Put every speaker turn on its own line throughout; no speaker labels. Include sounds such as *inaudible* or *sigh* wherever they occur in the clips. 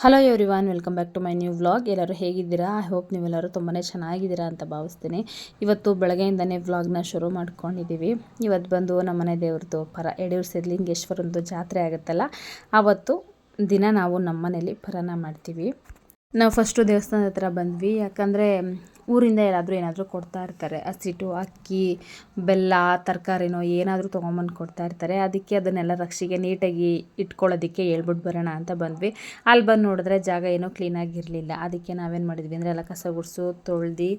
Hello everyone welcome back to my new vlog ಎಲ್ಲರೂ ಹೇಗಿದ್ದೀರಾ? I hope ನೀವೆಲ್ಲರೂ ತುಂಬಾ ಚೆನ್ನಾಗಿದ್ದೀರಾ ಅಂತ ಭಾವಿಸ್ತೀನಿ. ಇವತ್ತು ಬೆಳಗ್ಗೆಯಿಂದನೇ ವ್ಲಾಗ್ನ ಶುರು ಮಾಡ್ಕೊಂಡಿದ್ದೀವಿ ಇವತ್ತು ಬಂದು ನಮ್ಮನೆ ದೇವ್ರದ್ದು ಪರ ಯಡಿಯೂರು ಸಿದ್ಧಲಿಂಗೇಶ್ವರಂದು ಜಾತ್ರೆ ಆಗುತ್ತಲ್ಲ ಆವತ್ತು ದಿನ ನಾವು ನಮ್ಮನೇಲಿ ಪರನ ಮಾಡ್ತೀವಿ. ನಾವು ಫಸ್ಟು ದೇವಸ್ಥಾನದ ಹತ್ರ ಬಂದ್ವಿ. ಯಾಕಂದರೆ ಊರಿಂದ ಏನಾದರೂ ಏನಾದರೂ ಕೊಡ್ತಾ ಇರ್ತಾರೆ. ಹಸಿಟ್ಟು, ಅಕ್ಕಿ, ಬೆಲ್ಲ, ತರಕಾರಿನೋ ಏನಾದರೂ ತೊಗೊಂಬಂದು ಕೊಡ್ತಾ ಇರ್ತಾರೆ. ಅದಕ್ಕೆ ಅದನ್ನೆಲ್ಲ ರಕ್ಷಿಗೆ ನೀಟಾಗಿ ಇಟ್ಕೊಳ್ಳೋದಕ್ಕೆ ಹೇಳ್ಬಿಟ್ಟು ಬರೋಣ ಅಂತ ಬಂದ್ವಿ. ಅಲ್ಲಿ ಬಂದು ನೋಡಿದ್ರೆ ಜಾಗ ಏನೋ ಕ್ಲೀನಾಗಿರಲಿಲ್ಲ ಅದಕ್ಕೆ ನಾವೇನು ಮಾಡಿದ್ವಿ ಅಂದರೆ ಎಲ್ಲ ಕಸ ಗುಡಿಸು, ತೊಳ್ದು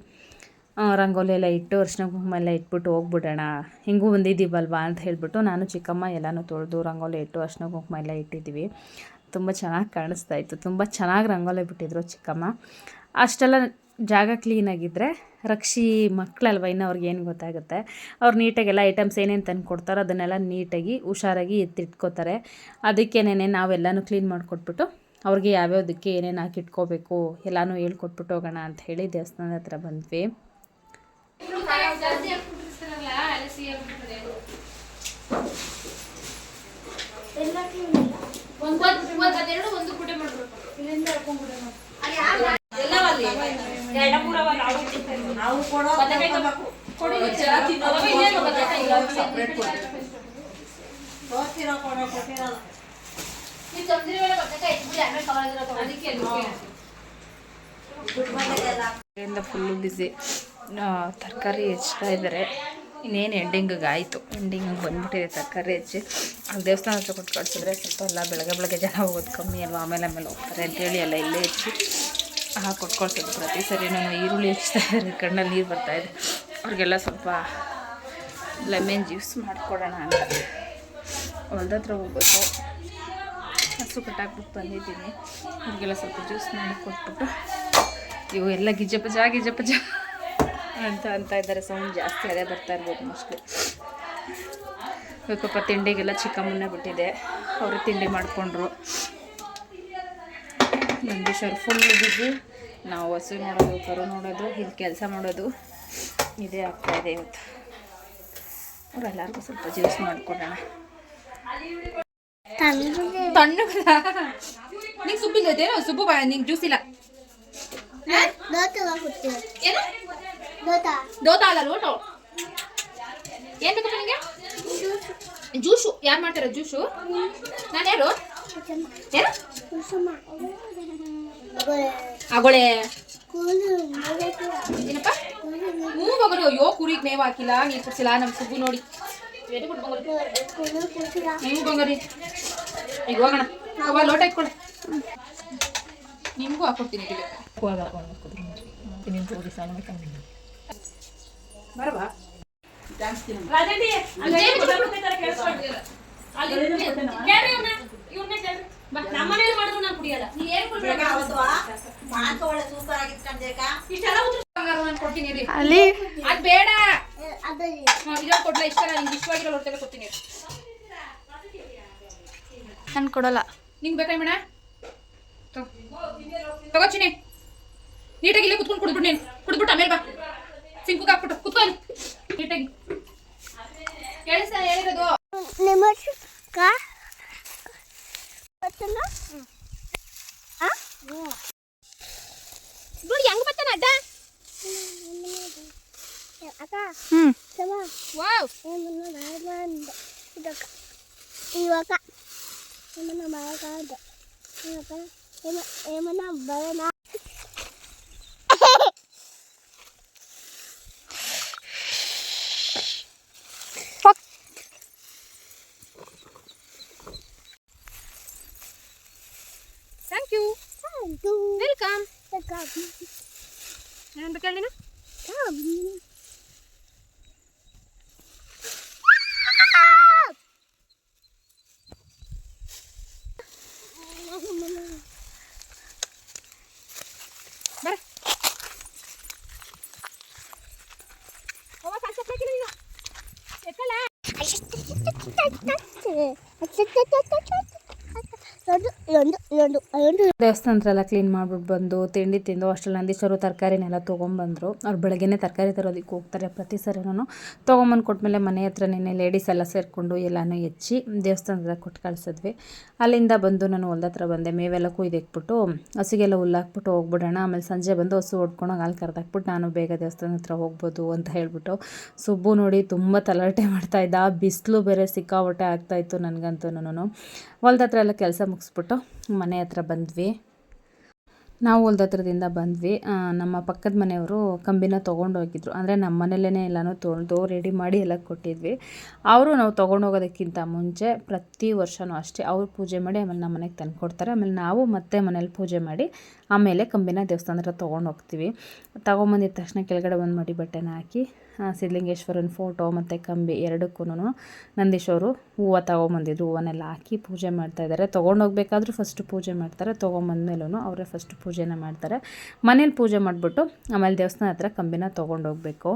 ರಂಗೋಲಿ ಎಲ್ಲ ಇಟ್ಟು ಅರ್ಶಿನ ಕುಂಕುಮ ಎಲ್ಲ ಇಟ್ಬಿಟ್ಟು ಹೋಗ್ಬಿಡೋಣ. ಹಿಂಗೂ ಬಂದಿದ್ದೀವಲ್ವಾ ಅಂತ ಹೇಳಿಬಿಟ್ಟು ನಾನು ಚಿಕ್ಕಮ್ಮ ಎಲ್ಲನೂ ತೊಳೆದು, ರಂಗೋಲಿ ಇಟ್ಟು ಅರ್ಶಿನ ಕುಂಕುಮ ಎಲ್ಲ ಇಟ್ಟಿದ್ದೀವಿ. ತುಂಬ ಚೆನ್ನಾಗಿ ಕಾಣಿಸ್ತಾ ಇತ್ತು. ತುಂಬ ಚೆನ್ನಾಗಿ ರಂಗೋಲಿ ಬಿಟ್ಟಿದ್ರು ಚಿಕ್ಕಮ್ಮ. ಅಷ್ಟೆಲ್ಲ ಜಾಗ ಕ್ಲೀನಾಗಿದ್ದರೆ ರಕ್ಷಿ ಮಕ್ಕಳಲ್ವ ಇನ್ನು ಅವ್ರಿಗೆ ಏನು ಗೊತ್ತಾಗುತ್ತೆ? ಅವ್ರು ನೀಟಾಗೆಲ್ಲ ಐಟಮ್ಸ್ ಏನೇನು ತಂದು ಕೊಡ್ತಾರೋ ಅದನ್ನೆಲ್ಲ ನೀಟಾಗಿ ಹುಷಾರಾಗಿ ಎತ್ತಿಟ್ಕೋತಾರೆ. ಅದಕ್ಕೇನೆ ನಾವೆಲ್ಲನೂ ಕ್ಲೀನ್ ಮಾಡಿಕೊಟ್ಬಿಟ್ಟು ಅವ್ರಿಗೆ ಯಾವ್ಯಾವುದಕ್ಕೆ ಏನೇನು ಹಾಕಿಟ್ಕೋಬೇಕು ಎಲ್ಲಾನು ಹೇಳ್ಕೊಟ್ಬಿಟ್ಟು ಹೋಗೋಣ ಅಂತ ಹೇಳಿ ದೇವಸ್ಥಾನದ ಹತ್ರ ಬಂದ್ವಿ.
ಒಂದು ಮಾಡ್ಬೇಕು
ಇಂದ ಫುಲ್ಲು ಬಿಸಿ ತರಕಾರಿ ಹೆಚ್ಚ್ತಾ ಇದ್ದಾರೆ. ಇನ್ನೇನು ಎಂಡಿಂಗಿಗೆ ಆಯಿತು. ಎಂಡಿಂಗಿಗೆ ಬಂದ್ಬಿಟ್ಟಿದೆ ತರಕಾರಿ ಹೆಚ್ಚಿ. ಅಲ್ಲಿ ದೇವಸ್ಥಾನ ಹತ್ರ ಕೊಟ್ಟು ಕಳಿಸಿದ್ರೆ ಸ್ವಲ್ಪ ಎಲ್ಲ ಬೆಳಗ್ಗೆ ಬೆಳಗ್ಗೆ ಜನ ಹೋಗೋದು ಕಮ್ಮಿ ಅಲ್ವಾ? ಆಮೇಲೆ ಆಮೇಲೆ ಹೋಗ್ತಾರೆ ಅಂತೇಳಿ ಎಲ್ಲ ಇಲ್ಲೇ ಹೆಚ್ಚಿ. ಹಾಕಿ ಕೊಟ್ಕೊಳ್ತದೆ ಪ್ರತಿ ಸರಿ. ನಾನು ಈರುಳ್ಳಿ ಹೆಚ್ಚ್ತಾ ಇದ್ದಾರೆ ಕಣ್ಣಲ್ಲಿ ನೀರು ಬರ್ತಾ ಇದೆ. ಅವ್ರಿಗೆಲ್ಲ ಸ್ವಲ್ಪ ಲೆಮನ್ ಜ್ಯೂಸ್ ಮಾಡಿಕೊಡೋಣ ಅಂತ. ಹೊಲ್ದ ಹತ್ರ ಹೋಗ್ಬೇಕು. ಹಸು ಕಟ್ಟಾಕ್ಬಿಟ್ಟು ಬಂದಿದ್ದೀನಿ. ಅವ್ರಿಗೆಲ್ಲ ಸ್ವಲ್ಪ ಜ್ಯೂಸ್ ಮಾಡಿ ಕೊಟ್ಬಿಟ್ಟು, ಇವು ಎಲ್ಲ ಗಿಜಪಜ ಗಿಜಪಜ ಅಂತ ಅಂತ ಇದ್ದಾರೆ. ಸೌಂಡ್ ಜಾಸ್ತಿ ಅದೇ ಬರ್ತಾ ಇರ್ಬೋದು ಮೋಸ್ಟ್ಲಿ ಸ್ವಲ್ಪ ತಿಂಡಿಗೆಲ್ಲ ಚಿಕ್ಕಮ್ಮನ್ನ ಬಿಟ್ಟಿದೆ. ಅವರು ತಿಂಡಿ ಮಾಡಿಕೊಂಡ್ರು. ನಂದೀಶ್ವರ್ ಫುಲ್ ಬಿದ್ದು ನಾವು ಹಸು ನೋಡೋದು ಕರು ನೋಡೋದು ಇಲ್ಲಿ ಕೆಲಸ ಮಾಡೋದು. ಇದೇ ಆಗ್ತಾಯಿದೆ ಇವತ್ತು. ಅವರೆಲ್ಲರಿಗೂ ಸ್ವಲ್ಪ ಜ್ಯೂಸ್ ಮಾಡಿಕೊಡೋಣ.
ತಣ್ಣಗದ ನಿಂಗೆ ಸುಬ್ಬಿಲ್ಲ ಸುಬ್ಬು ಬಾ ನಿಂಗೆ ಜ್ಯೂಸ್ ಇಲ್ಲ. ಏನು? ದೋತ ಅಲ್ಲ ಲೋಟೋ. ಏನ್ ಬೇಕಪ್ಪ ನಿಂಗೆ? ಜ್ಯೂಸು ಯಾರು ಮಾಡ್ತಾರ ಜ್ಯೂಸು ನಾನು ಯಾರು? ಯಾರು ಆಗೊಳೆ ಏನಪ್ಪ? ಹ್ಞೂ ಬಗರು ಅಯ್ಯೋ ಕುರಿಗೆ ಮೇವು ಹಾಕಿಲ್ಲ ನೀರು ಕುಡ್ಸಿಲ್ಲ ನಮ್ಮ ಸುಬ್ಬು ನೋಡಿ. ವೆರಿ ಗುಡ್ ಬಂಗಾರಿ. ನೀವು ಬಂಗಾರಿ. ಈಗ ಹೋಗೋಣ ಅವ ಲೋಟ ಇಟ್ಕೊಳ್ಳಿ ನಿಮಗೂ ಹಾಕೊಡ್ತೀನಿ ಬರವಾ? ನಮ್ಮನೇಲಿ ಮಾಡಿದ್ರು ನಾನು ಕುಡಿಯಲ್ಲ. ನೀ ಏನ್ ಇಷ್ಟೆಲ್ಲ ಉತ್ತರ ಬಂಗಾರ ನಾನು ಕೊಡ್ತೀನಿ ರೀ
ಅಲ್ಲಿ?
ಅದ್ ಬೇಡ. ಕೊಡ್ಲ ಇಷ್ಟ ನಿಂಗೆ ಇಷ್ಟವಾಗಿರೋ ಹೊಟ್ಟೆಲ್ಲ ಕೊಡ್ತೀನಿ
ನಾನು ಕೊಡಲ್ಲ.
ನಿಂಗೆ ಬೇಕಾ ಮೇಡ? ತಗೋಚಿನಿ ನೀಟಾಗಿ ಇಲ್ಲೇ ಕುತ್ಕೊಂಡು ಕುಡ್ಬಿಟ್ಟು ನೀನು. ಕುಡ್ಬಿಟ್ಟು ಆಮೇಲೆ ಬಾ. ಸಿಂಕು ಹಾಕ್ಬಿಟ್ಟು ಕುತ್ಕೊಂಡು ನೀಟಾಗಿ.
ఏమన్నా బాగా
ಥ್ಯಾಂಕ್ ಯು ವೆಲ್ಕಮ್ ಏನು ಬೇಕು ಹೇಳಿ
ಒಂದು ಇದೊಂದು ಅದೊಂದು
ದೇವಸ್ಥಾನ ಹತ್ರ ಎಲ್ಲ ಕ್ಲೀನ್ ಮಾಡ್ಬಿಟ್ಟು ಬಂದು ತಿಂಡಿ ತಿಂದು ಅಷ್ಟರಲ್ಲಿ ನಂದೀಶ್ವರು ತರಕಾರಿನೆಲ್ಲ ತೊಗೊಂಬಂದ್ರು. ಅವ್ರು ಬೆಳಗ್ಗೆನೇ ತರಕಾರಿ ತರೋದಕ್ಕೆ ಹೋಗ್ತಾರೆ ಪ್ರತಿ ಸರಿನೂ ತೊಗೊಂಬಂದು ಕೊಟ್ಮೇಲೆ ಮನೆ ಹತ್ರ ನಿನ್ನೆ ಲೇಡೀಸ್ ಎಲ್ಲ ಸೇರಿಕೊಂಡು ಎಲ್ಲನೂ ಹೆಚ್ಚಿ ದೇವಸ್ಥಾನದ ಕೊಟ್ಟು ಕಳಿಸಿದ್ವಿ. ಅಲ್ಲಿಂದ ಬಂದು ನಾನು ಹೊಲ್ದ ಹತ್ರ ಬಂದೆ. ಮೇವೆಲ್ಲ ಕುಯ್ದಿಕ್ಬಿಟ್ಟು ಹಸಿಗೆಲ್ಲ ಹುಲ್ಲಾಕ್ಬಿಟ್ಟು ಹೋಗ್ಬಿಡೋಣ. ಆಮೇಲೆ ಸಂಜೆ ಬಂದು ಹಸು ಹೊಡ್ಕೊಂಡು ಹಾಲು ಕರೆದಾಕ್ಬಿಟ್ಟು ನಾನು ಬೇಗ ದೇವಸ್ಥಾನ ಹತ್ರ ಹೋಗ್ಬೋದು ಅಂತ ಹೇಳ್ಬಿಟ್ಟು ಸುಬ್ಬು ನೋಡಿ ತುಂಬ ತಲಾಟೆ ಮಾಡ್ತಾಯಿದ್ದ ಬಿಸಿಲು ಬೇರೆ ಸಿಕ್ಕಾಪಟ್ಟೆ ಆಗ್ತಾಯಿತ್ತು ನನಗಂತೂ ಹೊಲ್ದ ಹತ್ರ ಎಲ್ಲ ಕೆಲಸ ಮುಗಿಸ್ಬಿಟ್ಟು ಮನೆ ಹತ್ರ ಬಂದ್ವಿ. ನಾವು ಹೊಲ್ದ ಹತ್ರದಿಂದ ಬಂದ್ವಿ. ನಮ್ಮ ಪಕ್ಕದ ಮನೆಯವರು ಕಂಬಿನ ತೊಗೊಂಡೋಗಿದ್ರು ಅಂದರೆ ನಮ್ಮ ಮನೇಲೇ ಎಲ್ಲನೂ ತೊಳೆದು ರೆಡಿ ಮಾಡಿ ಎಲ್ಲ ಕೊಟ್ಟಿದ್ವಿ. ಅವರು ನಾವು ತೊಗೊಂಡೋಗೋದಕ್ಕಿಂತ ಮುಂಚೆ ಪ್ರತಿ ವರ್ಷವೂ ಅಷ್ಟೇ ಅವ್ರು ಪೂಜೆ ಮಾಡಿ ಆಮೇಲೆ ನಮ್ಮ ಮನೆಗೆ ತಂದು ಕೊಡ್ತಾರೆ. ಆಮೇಲೆ ನಾವು ಮತ್ತೆ ಮನೇಲಿ ಪೂಜೆ ಮಾಡಿ ಆಮೇಲೆ ಕಂಬಿನ ದೇವಸ್ಥಾನದ ಹತ್ರ ತೊಗೊಂಡು ಹೋಗ್ತೀವಿ. ತೊಗೊಂಬಂದಿದ್ದ ತಕ್ಷಣ ಕೆಳಗಡೆ ಒಂದು ಮಡಿ ಬಟ್ಟೆನ ಹಾಕಿ ಸಿದ್ಧಲಿಂಗೇಶ್ವರನ ಫೋಟೋ ಮತ್ತು ಕಂಬಿ ಎರಡಕ್ಕೂ ನಂದೀಶವರು ಹೂವು ತೊಗೊಂಬಂದಿದ್ರು, ಹೂವನ್ನೆಲ್ಲ ಹಾಕಿ ಪೂಜೆ ಮಾಡ್ತಾ ಇದ್ದಾರೆ ತೊಗೊಂಡೋಗ್ಬೇಕಾದ್ರೂ ಫಸ್ಟ್ ಪೂಜೆ ಮಾಡ್ತಾರೆ ತೊಗೊಂಬಂದ್ಮೇಲೂ ಅವರೇ ಫಸ್ಟ್ ಪೂಜೆನ ಮಾಡ್ತಾರೆ. ಮನೇಲಿ ಪೂಜೆ ಮಾಡಿಬಿಟ್ಟು ಆಮೇಲೆ ದೇವಸ್ಥಾನ ಹತ್ರ ಕಂಬಿನ ತೊಗೊಂಡೋಗ್ಬೇಕು.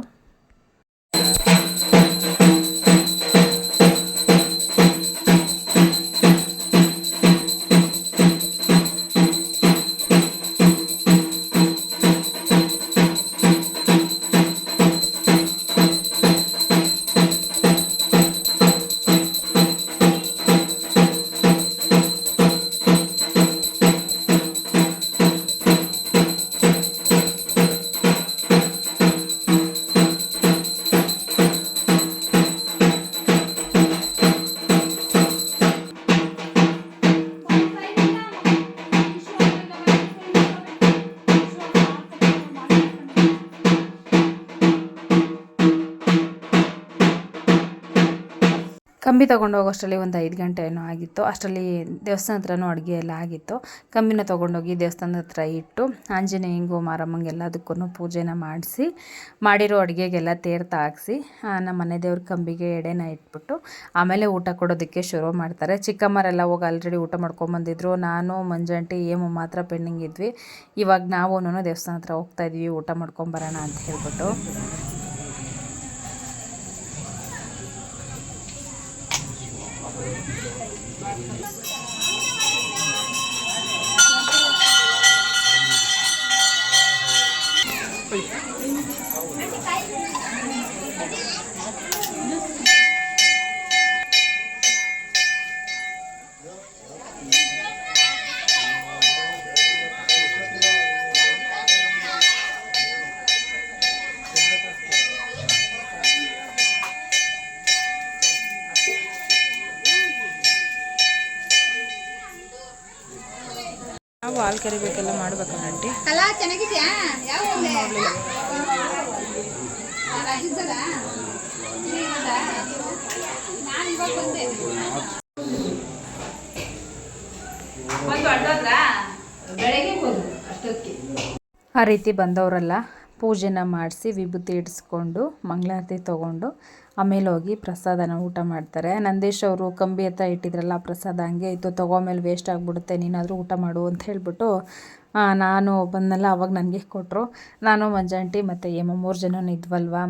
ಕಂಬಿ ತೊಗೊಂಡು ಹೋಗೋಷ್ಟರಲ್ಲಿ ಒಂದು ಐದು ಗಂಟೆ ಏನೋ ಆಗಿತ್ತು. ಅಷ್ಟರಲ್ಲಿ ದೇವಸ್ಥಾನ ಹತ್ರನೂ ಅಡುಗೆ ಎಲ್ಲ ಆಗಿತ್ತು. ಕಂಬಿನ ತೊಗೊಂಡೋಗಿ ದೇವಸ್ಥಾನದ ಹತ್ರ ಇಟ್ಟು ಆಂಜನೇಯಂಗೂ, ಮಾರಮ್ಮಂಗೆ ಎಲ್ಲದಕ್ಕೂ ಪೂಜೆನ ಮಾಡಿಸಿ, ಮಾಡಿರೋ ಅಡುಗೆಗೆಲ್ಲ ತೇರ್ತ ಹಾಕ್ಸಿ ನಮ್ಮ ಮನೆ ದೇವ್ರ ಕಂಬಿಗೆ ಎಡೆನ ಇಟ್ಬಿಟ್ಟು ಆಮೇಲೆ ಊಟ ಕೊಡೋದಕ್ಕೆ ಶುರು ಮಾಡ್ತಾರೆ. ಚಿಕ್ಕಮ್ಮರೆಲ್ಲ ಹೋಗಿ ಆಲ್ರೆಡಿ ಊಟ ಮಾಡ್ಕೊಂಬಂದಿದ್ರು ನಾನು, ಮಂಜಂಟಿ ಏಮು ಮಾತ್ರ ಪೆಂಡಿಂಗ್ ಇದ್ವಿ. ಇವಾಗ ನಾವು ದೇವಸ್ಥಾನ ಹತ್ರ ಹೋಗ್ತಾ ಇದ್ವಿ. ಊಟ ಮಾಡ್ಕೊಂಬರೋಣ ಅಂತ ಹೇಳ್ಬಿಟ್ಟು. ನಾವು ಅಡ್ಡೋದ್ರ ಕರಿಬೇಕೆಲ್ಲ ಮಾಡ್ಬೇಕಲ್ಲ ಆಂಟಿ? ಆ ರೀತಿ ಬಂದವರೆಲ್ಲ ಪೂಜೆನ ಮಾಡಿಸಿ ವಿಭೂತಿ ಇಡಿಸ್ಕೊಂಡು ಮಂಗಳಾರತಿ ತೊಗೊಂಡು ಆಮೇಲೆ ಹೋಗಿ ಪ್ರಸಾದನ ಊಟ ಮಾಡ್ತಾರೆ. ನಂದೇಶ್ ಅವರು ಕಂಬಿ ಹತ್ರ ಇಟ್ಟಿದ್ರಲ್ಲ ಪ್ರಸಾದ ಹಂಗೆ ಇತ್ತು. ಮೇಲೆ ವೇಸ್ಟ್ ಆಗಿಬಿಡುತ್ತೆ, ನೀನಾದರೂ ಊಟ ಮಾಡು ಅಂತ ಹೇಳಿಬಿಟ್ಟು ನಾನು ಬಂದಲ್ಲ ಅವಾಗ ನನಗೆ ಕೊಟ್ಟರು ನಾನು, ಮಂಜಾಂಟಿ ಮತ್ತು ಏಮ ಮೂರು ಜನ ಇದ್ವಲ್ವಾ?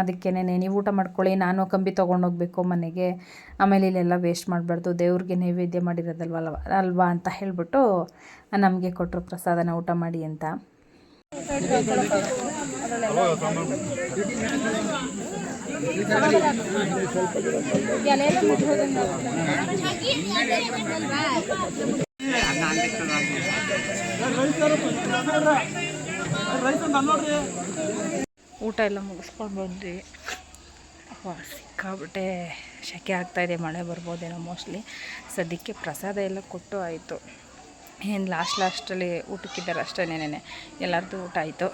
ಅದಕ್ಕೇನೆ ನೀವು ಊಟ ಮಾಡ್ಕೊಳ್ಳಿ, ನಾನು ಕಂಬಿ ತೊಗೊಂಡೋಗ್ಬೇಕು ಮನೆಗೆ. ಆಮೇಲೆ ಇಲ್ಲೆಲ್ಲ ವೇಸ್ಟ್ ಮಾಡಬಾರ್ದು, ದೇವ್ರಿಗೆ ನೈವೇದ್ಯ ಮಾಡಿರೋದಲ್ವಲ್ಲ ಅಲ್ವಾ? ಅಂತ ಹೇಳಿಬಿಟ್ಟು, ನಮಗೆ ಕೊಟ್ಟರು ಪ್ರಸಾದನ ಊಟ ಮಾಡಿ ಅಂತ. ಊಟ ಎಲ್ಲ ಮುಗಿಸ್ಕೊಂಡು ಬಂದ್ವಿ. ವಾ ಸಿಕ್ಕಾಬಿಟ್ಟೆ. ಸೆಕೆ ಆಗ್ತಾಯಿದೆ ಮಳೆ ಬರ್ಬೋದೇನೋ ಮೋಸ್ಟ್ಲಿ ಸದ್ಯಕ್ಕೆ ಪ್ರಸಾದ ಎಲ್ಲ ಕೊಟ್ಟು ಆಯಿತು. ಏನು ಲಾಸ್ಟ್ ಲಾಸ್ಟಲ್ಲಿ ಊಟಕ್ಕಿದ್ದಾರೆ ಅಷ್ಟೇ ನೆನೆ ಎಲ್ಲರದ್ದು ಊಟ ಆಯಿತು.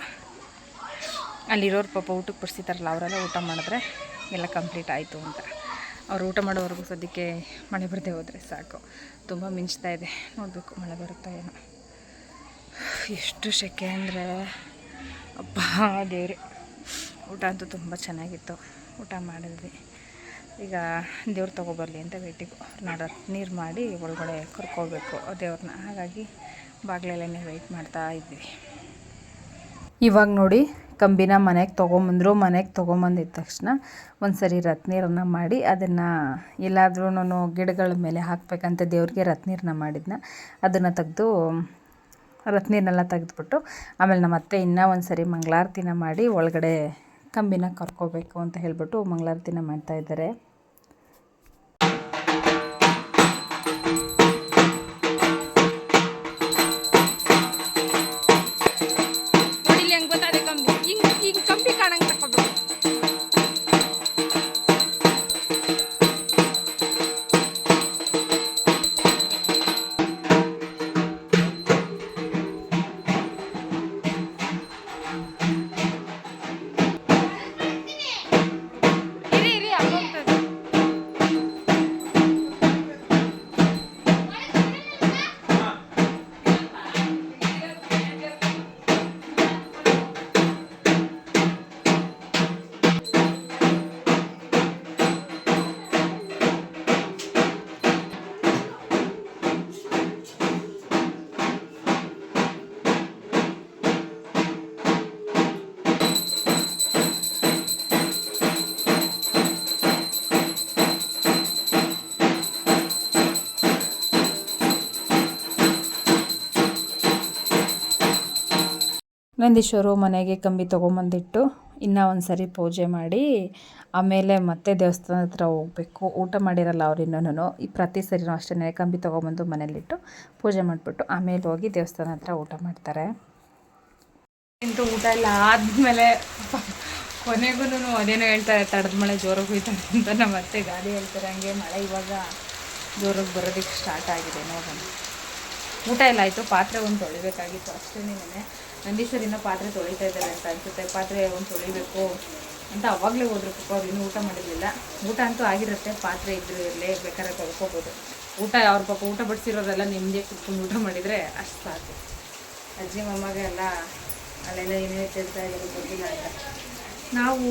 ಅಲ್ಲಿರೋರು ಪಾಪ ಊಟಕ್ಕೆ ಬರ್ಸಿತಾರಲ್ಲ ಅವರೆಲ್ಲ ಊಟ ಮಾಡಿದ್ರೆ ಎಲ್ಲ ಕಂಪ್ಲೀಟ್ ಆಯಿತು ಅಂತ. ಅವ್ರು ಊಟ ಮಾಡೋವರೆಗೂ ಸದ್ಯಕ್ಕೆ ಮಳೆ ಬರದೇ ಹೋದರೆ ಸಾಕು. ತುಂಬ ಮಿಂಚ್ತಾ ಇದೆ. ನೋಡಬೇಕು ಮಳೆ ಬರುತ್ತಾ ಏನೋ. ಎಷ್ಟು ಸೆಕೆ ಅಂದರೆ, ಅಬ್ಬಾ, ದೇವ್ರಿ. ಊಟ ಅಂತೂ ತುಂಬ ಚೆನ್ನಾಗಿತ್ತು. ಊಟ ಮಾಡಿದ್ವಿ. ಈಗ ದೇವ್ರು ತೊಗೊಬರಲಿ ಅಂತ ವೇಟಿಗೆ. ನಾಡ ನೀರು ಮಾಡಿ ಒಳಗಡೆ ಕರ್ಕೋಬೇಕು ದೇವ್ರನ್ನ ಹಾಗಾಗಿ ಬಾಗಿಲಲ್ಲೇ ವೆಯ್ಟ್ ಮಾಡ್ತಾ ಇದ್ವಿ.
ಇವಾಗ ನೋಡಿ ಕಂಬಿನ ಮನೆಗೆ ತೊಗೊಂಬಂದರು, ಮನೆಗೆ ತೊಗೊಂಬಂದಿದ್ದ ತಕ್ಷಣ ಒಂದು ಸರಿ ರತ್ನೀರನ್ನ ಮಾಡಿ ಅದನ್ನು ಎಲ್ಲಾದ್ರೂ ಗಿಡಗಳ ಮೇಲೆ ಹಾಕಬೇಕಂತ ದೇವ್ರಿಗೆ ರತ್ನೀರನ್ನ ಮಾಡಿದ್ನ. ಅದನ್ನು ತೆಗೆದು ರತ್ನೀರನ್ನೆಲ್ಲ ತೆಗೆದ್ಬಿಟ್ಟು ಆಮೇಲೆ ನಮ್ಮ ಅತ್ತೆ ಇನ್ನೂ ಒಂದು ಸರಿ ಮಂಗಳಾರತಿನ ಮಾಡಿ ಒಳಗಡೆ ಕಂಬಿನ ಕರ್ಕೋಬೇಕು ಅಂತ ಹೇಳಿಬಿಟ್ಟು ಮಂಗಳಾರತಿನ ಮಾಡ್ತಾಯಿದ್ದಾರೆ ನಂದೀಶ್ವರು ಮನೆಗೆ ಕಂಬಿ ತೊಗೊಂಬಂದಿಟ್ಟು ಇನ್ನೂ ಒಂದು ಸರಿ ಪೂಜೆ ಮಾಡಿ, ಆಮೇಲೆ ಮತ್ತೆ ದೇವಸ್ಥಾನದ ಹತ್ರ ಹೋಗಬೇಕು. ಊಟ ಮಾಡಿರಲ್ಲ ಅವ್ರು ಇನ್ನೂ ಈ ಪ್ರತಿ ಸರಿನೂ ಅಷ್ಟೇ ಕಂಬಿ ತೊಗೊಂಬಂದು ಮನೇಲಿಟ್ಟು ಪೂಜೆ ಮಾಡಿಬಿಟ್ಟು ಆಮೇಲೆ ಹೋಗಿ ದೇವಸ್ಥಾನ ಹತ್ರ ಊಟ ಮಾಡ್ತಾರೆ.
ಇಂದು ಊಟ ಎಲ್ಲ ಆದಮೇಲೆ ಕೊನೆಗೂ ಅದೇನೋ ಹೇಳ್ತಾರೆ, ತಡದ ಮಳೆ ಜೋರಾಗಿ ಹೋಯ್ತಾರೆ ಅಂತ ನಮ್ಮ ಅತ್ತೆ ಗಾಡಿ ಹೇಳ್ತಾರೆ. ಹಂಗೆ ಮಳೆ ಇವಾಗ ಜೋರಾಗಿ ಬರೋದಕ್ಕೆ ಸ್ಟಾರ್ಟ್ ಆಗಿದೆ ನೋಡೋಣ. ಊಟ ಎಲ್ಲ ಆಯಿತು, ಪಾತ್ರೆ ಒಂದು ತೊಳಿಬೇಕಾಗಿತ್ತು ಅಷ್ಟೇ ನೆನೆ ನಂದೀಶ್ವರ್ ಇನ್ನೂ ಪಾತ್ರೆ ತೊಳಿತಾ ಇದ್ದಾರೆ ಅಂತ ಅನ್ಸುತ್ತೆ. ಪಾತ್ರೆ ಒಂದು ತೊಳಿಬೇಕು ಅಂತ ಅವಾಗಲೇ ಹೋದ್ರು ಪಾಪ, ಅವ್ರು ಇನ್ನೂ ಊಟ ಮಾಡಿರಲಿಲ್ಲ. ಊಟ ಅಂತೂ ಆಗಿರುತ್ತೆ, ಪಾತ್ರೆ ಇದ್ದರೂ ಇರಲಿ, ಬೇಕಾದ್ರೆ ತೊಳ್ಕೊಬೋದು. ಊಟ ಅವ್ರ ಪಾಪ, ಊಟ ಬಡಿಸಿರೋರೆಲ್ಲ ನಿಮ್ಮದೇ ಕುತ್ಕೊಂಡು ಊಟ ಮಾಡಿದರೆ ಅಷ್ಟು ಸಾಕು. ಅಜ್ಜಿ, ಮೊಮ್ಮಗ ಎಲ್ಲ ಅಲ್ಲೆಲ್ಲ ಏನೇ ಕೆಲಸ ಇದ್ದಾರೆ, ಗೊತ್ತಿಲ್ಲ ಅಂತ. ನಾವು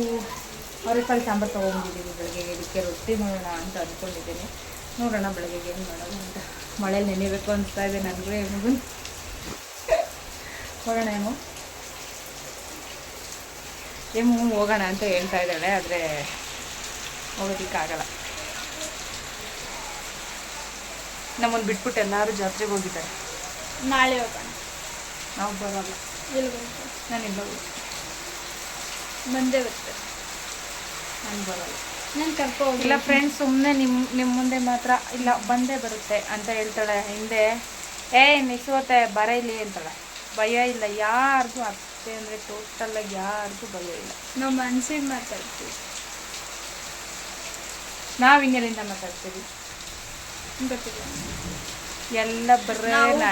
ಅವರೆಕಾಳು ಸಾಂಬಾರು ತೊಗೊಂಡಿದ್ದೀವಿ ಬೆಳಗ್ಗೆ, ಇದಕ್ಕೆ ರೊಟ್ಟಿ ಮಾಡೋಣ ಅಂತ ಅಂದ್ಕೊಂಡಿದ್ದೀನಿ. ನೋಡೋಣ ಬೆಳಗ್ಗೆಗೆ ಏನು ಮಾಡೋಣ ಅಂತ. ಮಳೇಲಿ ನೆನೆಬೇಕು ಅನಿಸ್ತಾ ಇದೆ ನನಗೂ ಏನಿಗೂ ಏನು ಏಮು ಹೋಗೋಣ ಅಂತ ಹೇಳ್ತಾ ಇದ್ದಾಳೆ ಆದರೆ ಹೋಗೋದಕ್ಕಾಗಲ್ಲ. ನಮ್ಮನ್ನು ಬಿಟ್ಬಿಟ್ಟು ಎಲ್ಲರೂ ಜಾತ್ರೆಗೆ ಹೋಗಿದ್ದಾರೆ.
ನಾಳೆ ಹೋಗೋಣ.
ನಾವು ಬರೋಲ್ಲ.
ಎಲ್ಲಿ
ಇಲ್ಲ
ಬಂದೇ ಬರ್ತದೆ
ನಾನು ಬರೋಲ್ಲ.
ನಾನು ಕರ್ಕೊ ಹೋಗಿಲ್ಲ
ಇಲ್ಲ ಫ್ರೆಂಡ್ಸ್ ಸುಮ್ಮನೆ ನಿಮ್ಮ ನಿಮ್ಮ ಮುಂದೆ ಮಾತ್ರ ಇಲ್ಲ ಬಂದೇ ಬರುತ್ತೆ ಅಂತ ಹೇಳ್ತಾಳೆ. ಹಿಂದೆ ಏ ನಿಸೋತೆ ಬರ ಇಲ್ಲಿ ಅಂತಾಳೆ. ಭಯ ಇಲ್ಲ ಯಾರಿಗೂ ಅತ್ತೆ ಅಂದರೆ ಟೋಟಲಾಗಿ ಯಾರಿಗೂ ಭಯ ಇಲ್ಲ.
ನಾವು ಮನ್ಸಿಗೆ ಮಾತಾಡ್ತೀವಿ.
ನಾವು ಇನ್ನೆಲ್ಲಿಂದ ಮಾತಾಡ್ತೀವಿ?
ಗೊತ್ತಿಲ್ಲ.
ಎಲ್ಲ ಬರ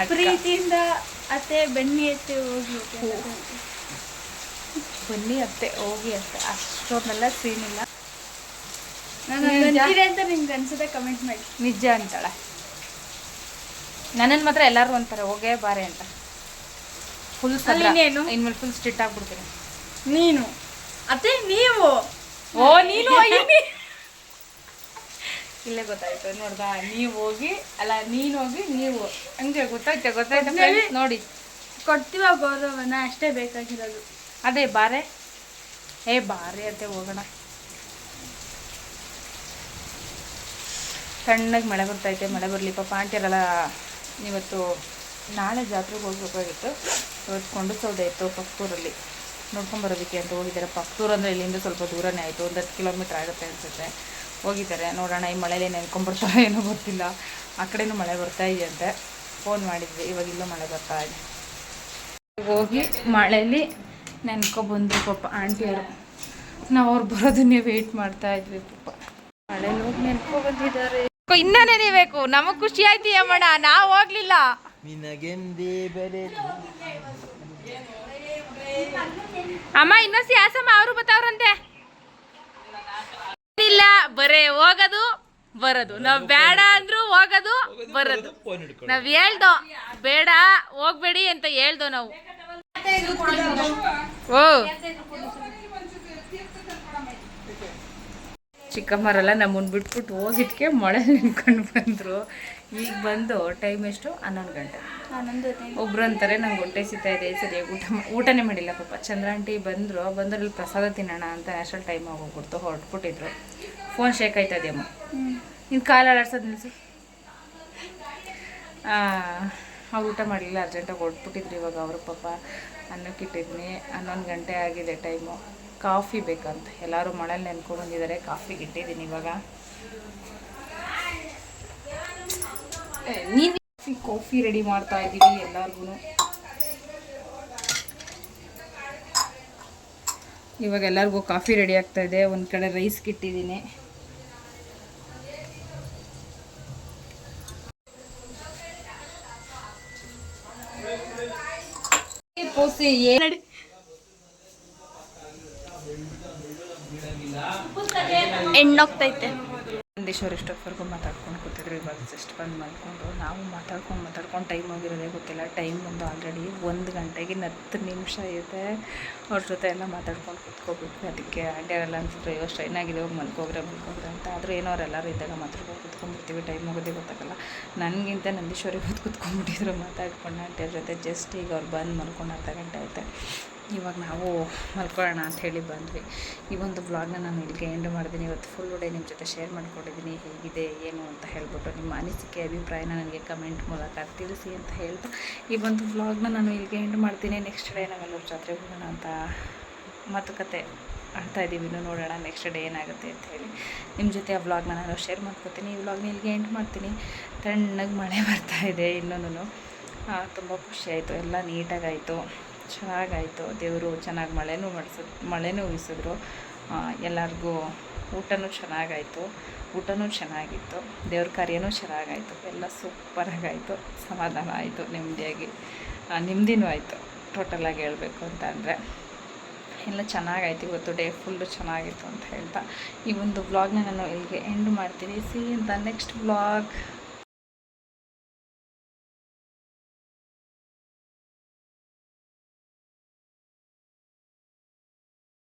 ಪ್ರೀತಿಯಿಂದ ಅತ್ತೆ ಬನ್ನಿ ಅತ್ತೆ ಹೋಗಿ.
ಬನ್ನಿ ಅತ್ತೆ ಹೋಗಿ ಅತ್ತೆ. ಅಷ್ಟೊಂದೆಲ್ಲ ಸೀನ್ ಇಲ್ಲ.
ಅಂತ ನಿಮ್ಗೆ ಅನ್ಸುತ್ತೆ ಕಮೆಂಟ್ ಮಾಡಿ.
ನಿಜ ಅಂತಾಳೆ. ನನ್ನನ್ನು ಮಾತ್ರ ಎಲ್ಲರೂ ಅಂತಾರೆ ಹೋಗೇ ಬಾರೆ ಅಂತ. ಫುಲ್
ಇನ್ನೇನು?
ಇನ್ಮೇಲೆ ಫುಲ್ ಸ್ಟ್ರಿಟ್ ಆಗ್ಬಿಡ್ತೀನಿ.
ನೀನು? ಅತ್ತೆ ನೀವು?
ಓ ನೀನು? *laughs* ಹೋಗಿ ಇಲ್ಲೇ ಗೊತ್ತಾಯ್ತು ನೋಡ್ದಾ ನೀವು ಹೋಗಿ ಅಲ್ಲ ನೀನು ಹೋಗಿ ನೀವು. ಹಂಗೆ ಗೊತ್ತಾಯ್ತು ಗೊತ್ತಾಯ್ತು
ಒಟ್ನಲ್ಲಿ-
friends? ನೋಡಿ.
ಕೊಡ್ತೀವ ಗೌರವನ ಅಷ್ಟೇ ಬೇಕಾಗಿರೋದು.
ಅದೇ ಬಾರೆ? ಏ ಬಾರೆ ಅತ್ತೆ ಹೋಗೋಣ. ಸಣ್ಣಗೆ ಮಳೆ ಬರ್ತೈತೆ ಮಳೆ ಬರಲಿ ಪಾಪ ಆಂಟಿಯರೆಲ್ಲ ಇವತ್ತು ನಾಳೆ ಜಾತ್ರೆಗೆ ಹೋಗ್ಬೇಕಾಗಿತ್ತು. ಇವತ್ತು ಕೊಂಡು ಸೌದೆ ಇತ್ತು ಪಕ್ತೂರಲ್ಲಿ ನೋಡ್ಕೊಂಬರೋದಕ್ಕೆ ಅಂತ ಹೋಗಿದ್ದಾರೆ. ಪಕ್ತೂರು ಅಂದರೆ ಇಲ್ಲಿಂದ ಸ್ವಲ್ಪ ದೂರನೇ ಆಯಿತು, ಒಂದು ಹತ್ತು ಕಿಲೋಮೀಟ್ರ್ ಆಗುತ್ತೆ ಅನಿಸುತ್ತೆ. ಹೋಗಿದ್ದಾರೆ, ನೋಡೋಣ ಈ ಮಳೆಯಲ್ಲಿ ನೆನ್ಕೊಂಬರ್ತಾರೋ ಏನೋ ಗೊತ್ತಿಲ್ಲ. ಆ ಕಡೆಯೂ ಮಳೆ ಬರ್ತಾ ಇದೆಯಂತೆ ಫೋನ್ ಮಾಡಿದ್ವಿ, ಇವಾಗ ಇಲ್ಲೂ ಮಳೆ ಬರ್ತಾ ಇದೆ. ಹೋಗಿ ಮಳೆಯಲ್ಲಿ ನೆನ್ಕೊಬಂದ್ರು ಪಾಪ ಆಂಟಿಯರು ನಾವು ಅವ್ರು ಬರೋದನ್ನೇ ವೆಯ್ಟ್ ಮಾಡ್ತಾ ಇದ್ವಿ ಪಾಪ. ಮಳೆಯಲ್ಲಿ ಹೋಗಿ ನೆನ್ಕೊ ಬಂದಿದ್ದಾರೆ. ಇನ್ನ ನಮಗೆ ನಮಗ್ ಖುಷಿ ಆಯ್ತು ಅಮ್ಮಣ್ಣ ನಾವು ಹೋಗ್ಲಿಲ್ಲ. ಅಮ್ಮ ಇನ್ನೊಂದು ಸ್ಯಾಸಮ್ಮ ಅವರು ಬತ್ತಾವ್ರಂತೆ. ಇಲ್ಲ, ಬರೇ ಹೋಗೋದು, ಬರೋದು. ನಾವ್ ಬೇಡ ಅಂದ್ರು ಹೋಗೋದು, ಬರೋದು. ನಾವ್ ಹೇಳ್ದೋ, ಬೇಡ, ಹೋಗ್ಬೇಡಿ ಅಂತ ಹೇಳ್ದೋ ನಾವು. ಓ. ಚಿಕ್ಕಮ್ಮರೆಲ್ಲ ನಮ್ಮನ್ನು ಬಿಟ್ಬಿಟ್ಟು ಹೋಗಿದ್ಕೆ ಮಳೆ ನಿಂತ್ಕೊಂಡು ಬಂದರು. ಈಗ ಬಂದು ಟೈಮ್ ಎಷ್ಟು? ಹನ್ನೊಂದು ಗಂಟೆ. ಒಬ್ರು ಅಂತಾರೆ ನಂಗೆ ಹೊಟ್ಟೆ ಸಿಗ್ತಾ ಇದೆ ಸರಿ ಊಟ ಊಟನೇ ಮಾಡಿಲ್ಲ ಪಾಪ. ಚಂದ್ರ ಆಂಟಿ ಬಂದರು ಬಂದ್ರಲ್ಲಿ ಪ್ರಸಾದ ತಿನ್ನೋಣ ಅಂತ ಅಷ್ಟರಲ್ಲಿ ಟೈಮ್ ಆಗೋಗ್ಬಿಡ್ತು ಹೊರಟ್ಬಿಟ್ಟಿದ್ರು. ಫೋನ್ ಶೇಕ್ ಆಯ್ತದೇಮೋ ಇನ್ನು ಕಾಲು ಆಡಾಡ್ಸೋದು ನಿಲ್ಸು. ಅವ್ರು ಊಟ ಮಾಡಲಿಲ್ಲ ಅರ್ಜೆಂಟಾಗಿ ಹೊರಟ್ಬಿಟ್ಟಿದ್ರು ಇವಾಗ ಅವರು ಪಾಪ. ಅನ್ನಕ್ಕೆ ಇಟ್ಟಿದ್ನಿ ಹನ್ನೊಂದು ಗಂಟೆ ಆಗಿದೆ ಟೈಮು ಕಾಫಿ ಬೇಕಂತ. ಎಲ್ಲರೂ ಮಳೇಲಿ ನೆನ್ಕೊಂಡು ಬಂದಿದ್ದಾರೆ ಕಾಫಿಗೆ ಇಟ್ಟಿದ್ದೀನಿ ಇವಾಗ. ನೀನು ಕಾಫಿ ರೆಡಿ ಮಾಡ್ತಾ ಇದ್ದೀವಿ ಎಲ್ಲರಿಗೂ ಇವಾಗ ಎಲ್ಲರಿಗೂ ಕಾಫಿ ರೆಡಿ ಆಗ್ತಾ ಇದೆ. ಒಂದು ಕಡೆ ರೈಸ್ ಇಟ್ಟಿದ್ದೀನಿ ಪೋಸಿ ಏನು
ಎಣ್ಣೋಗ್ತೈತೆ.
ನಂದೀಶ್ವರ್ ಇಷ್ಟೊತ್ತವರೆಗೂ ಮಾತಾಡ್ಕೊಂಡು ಕೂತಿದ್ರು, ಇವಾಗ ಜಸ್ಟ್ ಬಂದು ಮಾಡ್ಕೊಂಡು ನಾವು ಮಾತಾಡ್ಕೊಂಡು ಮಾತಾಡ್ಕೊಂಡು ಟೈಮ್ ಹೋಗಿರೋದೇ ಗೊತ್ತಿಲ್ಲ. ಟೈಮ್ ಬಂದು ಆಲ್ರೆಡಿ ಒಂದು ಗಂಟೆಗೆ ಹತ್ತು ನಿಮಿಷ ಇದೆ ಅವ್ರ ಜೊತೆ ಎಲ್ಲ ಮಾತಾಡ್ಕೊಂಡು ಕೂತ್ಕೊಬಿಟ್ವಿ. ಅದಕ್ಕೆ ಆಂಟಿಯವರೆಲ್ಲ ಅನ್ಸಿದ್ರು, ಇವಾಗ ಸ್ಟ್ರೈನ್ ಆಗಿದೆ, ಹೋಗಿ ಮಲ್ಕೋಗ್ರೆ ಮಲ್ಕೋಗ್ರೆ ಅಂತ. ಆದರೂ ಏನೋ ಅವರೆಲ್ಲರೂ ಇದ್ದಾಗ ಮಾತಾಡ್ಕೊಂಡು ಕೂತ್ಕೊಂಡ್ಬಿಡ್ತೀವಿ. ಟೈಮ್ ಹೋಗೋದೇ ಗೊತ್ತಾಗಲ್ಲ. ನನಗಿಂತ ನಂದೀಶ್ವರಿ ಹೊತ್ತು ಕೂತ್ಕೊಂಡ್ಬಿಟ್ಟಿದ್ರು ಮಾತಾಡ್ಕೊಂಡು. ಆಂಟಿಯವ್ರ ಜೊತೆ ಜಸ್ಟ್ ಈಗ ಅವ್ರು ಬಂದು ಮಲ್ಕೊಂಡು ಅರ್ಧ ಗಂಟೆ ಆಯ್ತು. ಇವಾಗ ನಾವು ಮಲ್ಕೊಳ್ಳೋಣ ಅಂತ ಹೇಳಿ ಬಂದ್ವಿ. ಈ ಒಂದು ವ್ಲಾಗ್ನ ನಾನು ಇಲ್ಲಿಗೆ ಎಂಡ್ ಮಾಡಿದ್ದೀನಿ ಇವತ್ತು ಫುಲ್ ಡೇ ನಿಮ್ಮ ಜೊತೆ ಶೇರ್ ಮಾಡ್ಕೊಂಡಿದ್ದೀನಿ. ಹೇಗಿದೆ, ಏನು ಅಂತ ಹೇಳ್ಬಿಟ್ಟು ನಿಮ್ಮ ಅನಿಸಿಕೆ, ಅಭಿಪ್ರಾಯನ ನನಗೆ ಕಮೆಂಟ್ ಮೂಲಕ ತಿಳಿಸಿ ಅಂತ ಹೇಳ್ತಾ ಈ ಒಂದು ವ್ಲಾಗ್ನ ನಾನು ಇಲ್ಲಿಗೆ ಎಂಡ್ ಮಾಡ್ತೀನಿ. ನೆಕ್ಸ್ಟ್ ಡೇ ನಾವೆಲ್ಲರೂ ಜಾತ್ರೆ ಹೋಗೋಣ ಅಂತ ಮಾತುಕತೆ ಆಡ್ತಾ ಇದ್ದೀವಿ. ಇನ್ನು ನೋಡೋಣ ನೆಕ್ಸ್ಟ್ ಡೇ ಏನಾಗುತ್ತೆ ಅಂತ ಹೇಳಿ. ನಿಮ್ಮ ಜೊತೆ ಆ ವ್ಲಾಗ್ನ ನಾನು ಶೇರ್ ಮಾಡ್ಕೊತೀನಿ. ಈ ವ್ಲಾಗ್ನ ಇಲ್ಲಿಗೆ ಎಂಡ್ ಮಾಡ್ತೀನಿ. ತಣ್ಣಗೆ ಮಳೆ ಬರ್ತಾ ಇದೆ ಇನ್ನೂ ತುಂಬ ಖುಷಿಯಾಯಿತು ಎಲ್ಲ ನೀಟಾಗಾಯಿತು ಚೆನ್ನಾಗಾಯಿತು. ದೇವರು ಚೆನ್ನಾಗಿ ಮಳೆನೂ ಮಾಡಿಸಿದ್ ಮಳೆನೂ ಉಯಿಸಿದ್ರು. ಎಲ್ಲರಿಗೂ ಊಟನೂ ಚೆನ್ನಾಗಾಯಿತು. ಊಟನೂ ಚೆನ್ನಾಗಿತ್ತು. ದೇವ್ರ ಕಾರ್ಯನೂ ಚೆನ್ನಾಗಾಯಿತು. ಎಲ್ಲ ಸೂಪರಾಗಾಯಿತು. ಸಮಾಧಾನ ಆಯಿತು ನೆಮ್ಮದಿಯಾಗಿ. ನೆಮ್ಮದಿನೂ ಆಯಿತು. ಟೋಟಲಾಗಿ ಹೇಳಬೇಕು ಅಂತ ಅಂದರೆ. ಎಲ್ಲ ಚೆನ್ನಾಗಾಯ್ತು. ಇವತ್ತು ಡೇ ಫುಲ್ಲು ಚೆನ್ನಾಗಿತ್ತು ಅಂತ ಹೇಳ್ತಾ. ಈ ಒಂದು ವ್ಲಾಗ್ನ ನಾನು ಇಲ್ಲಿಗೆ ಎಂಡ್ ಮಾಡ್ತೀನಿ. ಸಿ ಅಂತ ನೆಕ್ಸ್ಟ್ ವ್ಲಾಗ್